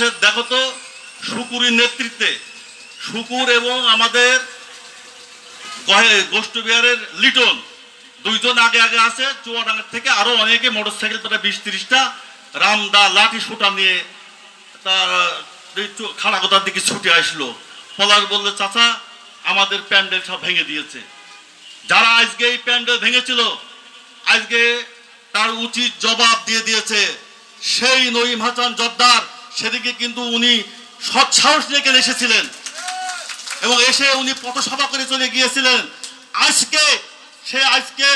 পাশে দেখো তো, শুকুরের নেতৃত্বে, শুকুর এবং আমাদের গোষ্ঠ বিহারের লিটন, দুইজন আগে আগে আছে, চুয়াডাঙ্গার থেকে আরও অনেকে মোটর সাইকেল প্রায় বিশ তিরিশটা, রামদা লাঠি সুটা নিয়ে তার চু- দিকে ছুটে আসলো। পলাশ বললে, চাচা, আমাদের প্যান্ডেল সব ভেঙে দিয়েছে। যারা আজকে এই প্যান্ডেল ভেঙেছিল, আজকে তার উচিত জবাব দিয়ে দিয়েছে, সেই নঈম হাসান জর্দার। সেদিকে কিন্তু উনি সৎসাহস নিয়ে এসেছিলেন। এবং এসে উনি পথসভা করে চলে গিয়েছিলেন। আজকে সে আজকে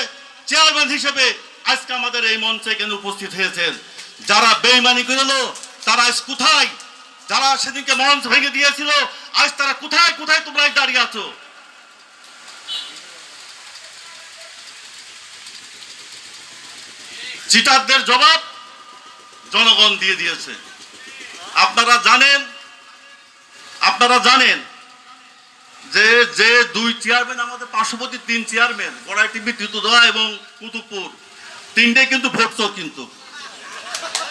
চেয়ারম্যান হিসেবে আজকে আমাদের এই মঞ্চে এখানে উপস্থিত হয়েছেন। যারা বেইমানি করল, তারা আজ কোথায়? যারা সেদিনকে মঞ্চ ভেঙে দিয়েছিল, আজ তারা কোথায় কোথায় তোমরা দাঁড়িয়ে আছো? চিটারদের জবাব জনগণ দিয়ে দিয়েছে। আপনারা জানেন আপনারা জানেন যে যে দুই চেয়ারম্যান আমাদের পার্শ্ববর্তী তিন চেয়ারম্যান গড়াই টিভি তিতুদা এবং কুতুবপুর, তিনটেই কিন্তু ভোটচোর কিন্তু।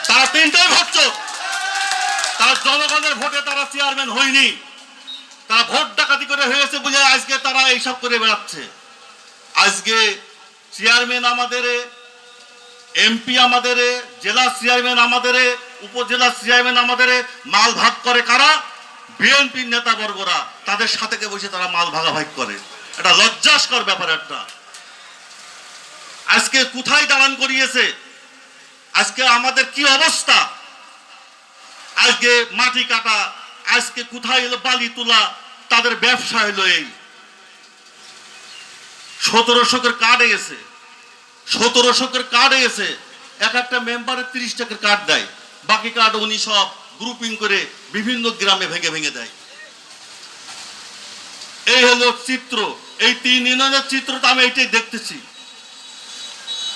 তারা তিনটেই ভোটচোর। তারা জনগণের ভোটে তারা চেয়ারম্যান হয়নি। তারা ভোট ডাকাতি করে হয়েছে বুঝে আজকে তারা এইসব করে বেড়াচ্ছে। আজকে চেয়ারম্যান আমাদের এমপি আমাদের জেলা চেয়ারম্যান আমাদের উপজেলা চেয়ারম্যান আমাদের মাল ভাগ করে কারা? বিএনপির নেতাবর্গরা, তাদের সাথে বসে তারা মাল ভাগাভাগ করে। এটা লজ্জাস্কর ব্যাপার একটা। আজকে কোথায় দাঁড়ান করিয়েছে? আজকে আমাদের কি অবস্থা? আজকে মাটি কাটা, আজকে কোথায় এলো বালি তোলা, তাদের ব্যবসা হলো এই সতেরোশোকের কার্ডে গেছে। সতেরোশোকের কার্ডে গেছে। এক একটা মেম্বারের তিরিশ টাকার কার্ড দেয়। বাকি কার্ড উনি সব গ্রুপিং করে বিভিন্ন গ্রামে ভেঙে ভেঙে দেয়। এই হলো চিত্র। এই তিন ইউনিয়নের চিত্রটা আমি এইটাই দেখতেছি।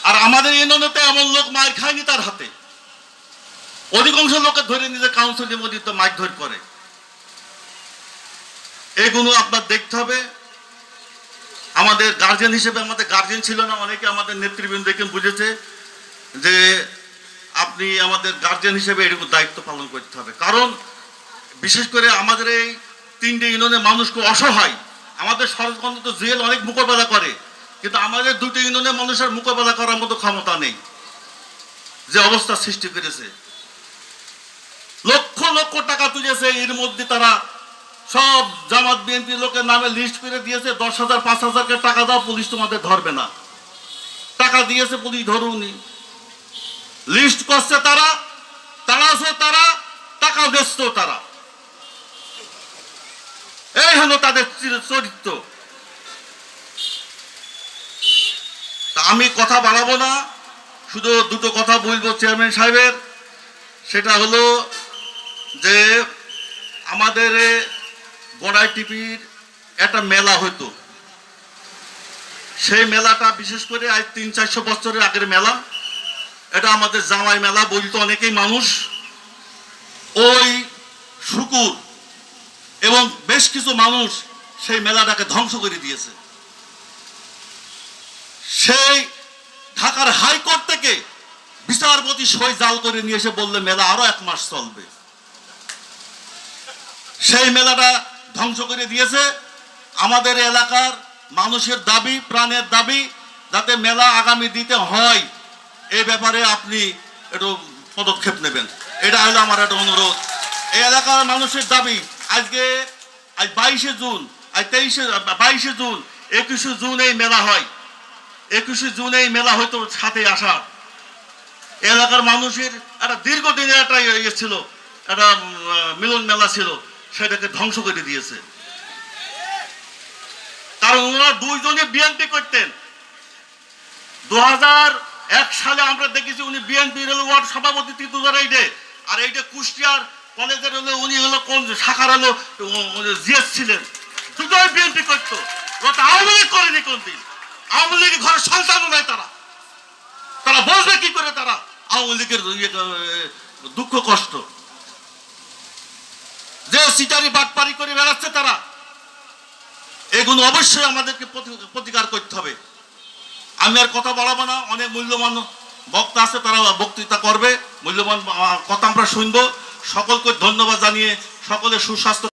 আর আমাদের ইউনিয়নে এমন লোক মার খায়নি তার হাতে। অধিকাংশ লোকে ধরে নিজে কাউন্সিলের মধ্যে তো মাইক ধর করে। এগুলো আপনার দেখতে হবে। আমাদের গার্জেন হিসেবে আমাদের গার্জেন ছিল না, অনেকে আমাদের নেতৃবৃন্দকে বুঝেছে যে আপনি আমাদের গার্জেন হিসেবে এরকম দায়িত্ব পালন করতে হবে। কারণ বিশেষ করে আমাদের এই তিনটে ইউনিয়নের মানুষকে অসহায়। আমাদের সরকার তো জেল অনেক মোকাবেলা করে, কিন্তু আমাদের দুটো ইউনিয়নের মানুষের মোকাবেলা করার মতো ক্ষমতা নেই, যে অবস্থা সৃষ্টি করেছে। লক্ষ লক্ষ টাকা তুলেছে, এর মধ্যে তারা সব জামাত বিএনপি লোকের নামে লিস্ট করে দিয়েছে, দশ হাজার, পাঁচ হাজারকে টাকা দাও, পুলিশ তোমাদের ধরবে না। টাকা দিয়েছে পুলিশ ধরুনি। লিস্ট করছে তারা আছে তারা, টাকা ব্যস্ত তারা। এই হলো তাদের চরিত্র। আমি কথা বাড়াবো না, শুধু দুটো কথা বলব চেয়ারম্যান সাহেবের। সেটা হলো যে আমাদের গড়াই টিপির একটা মেলা হতো সেই মেলাটা বিশেষ করে আজ তিন চারশো বছরের আগের মেলা। এটা আমাদের জামাই মেলা বলতো অনেকেই, মানুষ। ওই শুকুর এবং বেশ কিছু মানুষ সেই মেলাটাকে ধ্বংস করে দিয়েছে। সেই ঢাকার হাইকোর্ট থেকে বিচারপতি সই জাল করে নিয়ে এসে বললে, মেলা আরও এক মাস চলবে। সেই মেলাটা ধ্বংস করে দিয়েছে। আমাদের এলাকার মানুষের দাবি, প্রাণের দাবি যাতে মেলা আগামী দিতে হয় এই ব্যাপারে আপনি একটু পদক্ষেপ নেবেন। এটা হলো আমার একটা অনুরোধ। এই এলাকার মানুষের দাবি, আজকে, আজ বাইশে জুন, আজ তেইশে, বাইশে জুন, একুশে জুন এই মেলা হয়। একুশে জুন এই মেলা হয়তো সাথে আসা। এলাকার মানুষের একটা দীর্ঘদিনের একটা ইয়ে ছিল, একটা মিলন মেলা ছিল। সেটাকে ধ্বংস করে দিয়েছে। কারণ ওনারা দুইজনে বিএনপি করতেন। দু এক সালে আমরা দেখেছি উনি বিএনপি হলো ওয়ার্ড সভাপতি তিতুদার এইটে আর এইটা কুষ্টিয়ার কলেজের হলো উনি হলো কোন শাখার হলো জিএস ছিলেন। দুটোই বিএনপি করতো। ওটা আওয়ামী লীগ করেনি কোনদিন। আওয়ামী লীগের ঘরে সন্তানও নাই তারা। তারা বলবে কি করে তারা? আওয়ামী লীগের ইয়ে, দুঃখ কষ্ট। সিটারি বাটপারি করে বেড়াচ্ছে তারা। এগুলো অবশ্যই আমাদেরকে প্রতি- প্রতিকার করতে হবে। আমি আর কথা বাড়াবো না, অনেক মূল্যবান বক্তা আছে, তারা বক্তৃতা করবে। মূল্যবান কথা আমরা শুনব। সকলকে ধন্যবাদ জানিয়ে সকলে সুস্বাস্থ্য